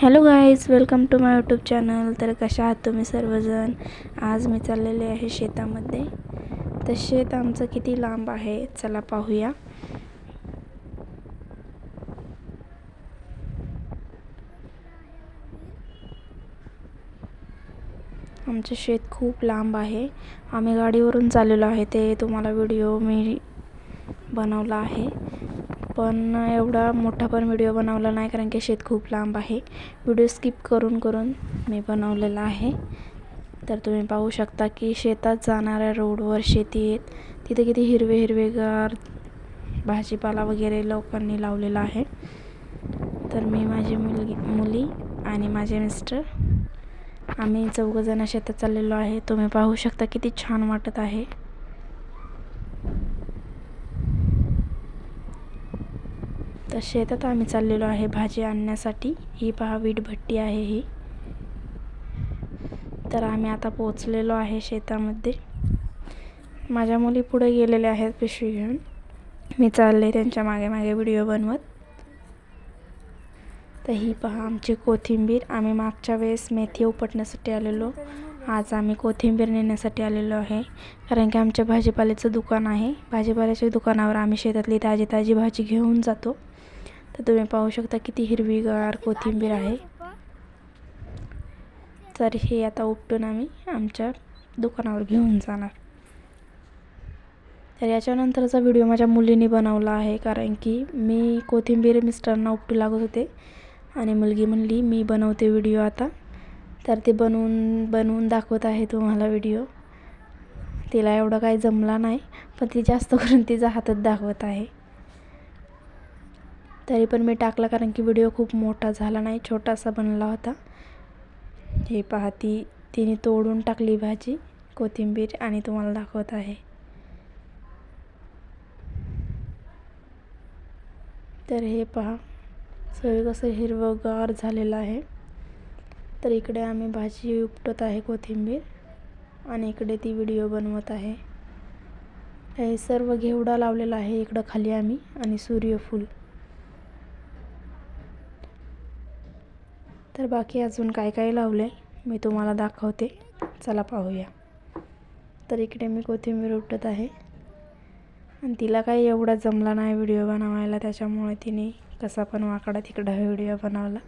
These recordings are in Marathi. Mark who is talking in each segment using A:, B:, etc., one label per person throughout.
A: Hello guys welcome to my YouTube channel. तर कशा आहात तुम्ही सर्वजण? आज मी चाललेले आहे शेतामध्ये. तर शेत आमचं किती लांब आहे चला पाहूया. आमचं शेत खूप लांब आहे. आम्ही गाडीवरून चाललेलो आहे ते तुम्हाला व्हिडिओ मी बनवला आहे. पण एवढा मोठा पण व्हिडिओ बनवला नाही कारण की शेत खूप लांब आहे. व्हिडिओ स्किप करून करून मी बनवलेला आहे. तर तुम्ही पाहू शकता की शेतात जाणाऱ्या रोडवर शेती आहेत. तिथे किती हिरवे हिरवेगार भाजीपाला वगैरे लोकांनी लावलेला आहे. तर मी माझी मुलगी मुली आणि माझे मिस्टर आम्ही चौघंजणं शेतात चाललेलो आहे. तुम्ही पाहू शकता किती छान वाटत आहे. आता शेतात आम्ही चाललेलो आहे भाजी आणण्यासाठी. ही पहा वीटभट्टी आहे ही. तर आम्ही आता पोचलेलो आहे शेतामध्ये. माझ्या मुली पुढे गेलेल्या आहेत पिशवी घेऊन. मी चालले त्यांच्या मागे मागे व्हिडिओ बनवत. तर ही पहा आमची कोथिंबीर. आम्ही मागच्या वेळेस मेथी उपटण्यासाठी आलेलो. आज आम्ही कोथिंबीर नेण्यासाठी आलेलो आहे. कारण की आमच्या भाजीपाल्याचं दुकान आहे. भाजीपाल्याच्या दुकानावर आम्ही शेतातली ताजी ताजी भाजी घेऊन जातो. तर तुम्ही पाहू शकता किती हिरवीगार कोथिंबीर आहे. तर हे आता उपटून आम्ही आमच्या दुकानावर घेऊन जाणार. तर याच्यानंतरचा व्हिडिओ माझ्या मुलीने बनवला आहे कारण की मी कोथिंबीर मिस्टरांना उपटू लागत होते आणि मुलगी म्हणली मी बनवते व्हिडिओ आता. तर ते बनवून बनवून दाखवत आहे तुम्हाला व्हिडिओ. तिला एवढं काही जमला नाही पण ती जास्त करून तिचा हातात दाखवत आहे. तरी पण मी टाकला कारण की व्हिडिओ खूप मोठा झाला नाही छोटासा बनला होता. हे पहा ती तिने तोडून टाकली भाजी कोथिंबीर आणि तुम्हाला दाखवत आहे. तर हे पहा सगळं कसं हिरवंगार झालेलं आहे. तर इकडे आम्ही भाजी उपटत आहे कोथिंबीर आणि इकडे ती व्हिडिओ बनवत आहे. हे सर्व घेवडा लावलेला आहे इकडं खाली आम्ही आणि सूर्यफूल. तर बाकी अजून काय काय लावले मी तुम्हाला दाखवते. चला पाहूया. तर इकडे मी कोथिंबीर उपटत आहे. आणि तिला काही एवढा जमला नाही व्हिडिओ बनवायला त्याच्यामुळे तिने कसा पण वाकडा तिकडा व्हिडिओ बनवला.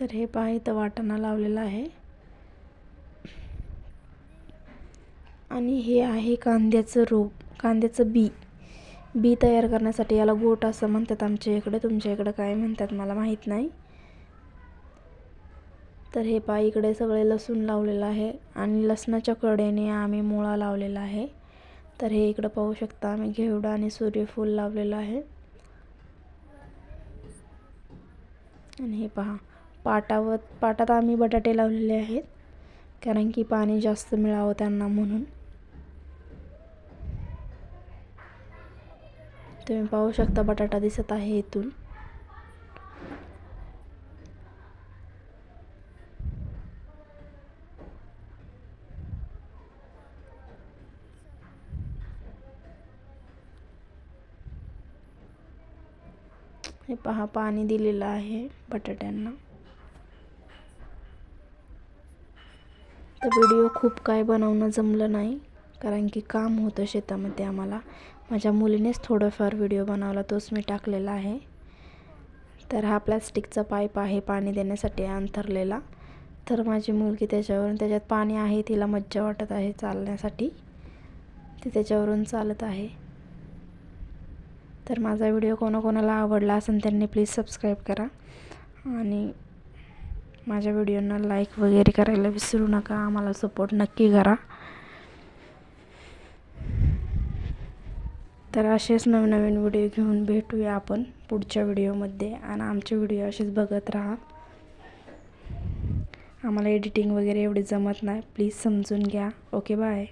A: तर हे पहा इथं वाटाणा लावलेला आहे. आणि हे आहे कांद्याचं रोप. कांद्याचं बी. बी तयार करण्यासाठी याला गोट असं म्हणतात आमच्या इकडे. तुमच्या इकडं काय म्हणतात मला माहीत नाही. तर हे पा इकडे सगळे लसूण लावलेलं आहे आणि लसणाच्या कडेने आम्ही मुळा लावलेला आहे. तर हे इकडं पाहू शकता आम्ही घेवडा आणि सूर्यफूल लावलेलं आहे. आणि हे पहा पाटावर पाटात आम्ही बटाटे लावलेले आहेत. कारण की पाणी जास्त मिळावं त्यांना म्हणून. तुम्ही पाहू शकता बटाटा दिसत आहे इथून. हे पहा पाणी दिलेलं आहे बटाट्यांना. तर व्हिडिओ खूप काय बनवणं जमलं नाही. कारण की काम होतं शेतामध्ये आम्हाला. माझ्या मुलीनेच थोडंफार व्हिडिओ बनवला तोच मी टाकलेला आहे. तर हा प्लॅस्टिकचा पाईप आहे पाणी देण्यासाठी अंथरलेला. तर माझी मुलगी त्याच्यावरून त्याच्यात पाणी आहे तिला मज्जा वाटत आहे चालण्यासाठी. ती त्याच्यावरून चालत आहे. तर माझा व्हिडिओ कोणाकोणाला आवडला असेल त्यांनी प्लीज सबस्क्राईब करा. आणि माझ्या व्हिडिओंना लाईक वगैरे करायला विसरू नका आम्हाला सपोर्ट नक्की करा. तर असेच नवीन नवीन व्हिडिओ घेऊन भेटूया आपण पुढच्या व्हिडिओमध्ये आणि आमचे व्हिडिओ असेच बघत राहा. आम्हाला एडिटिंग वगैरे एवढी जमत नाही. प्लीज समजून घ्या. Okay bye.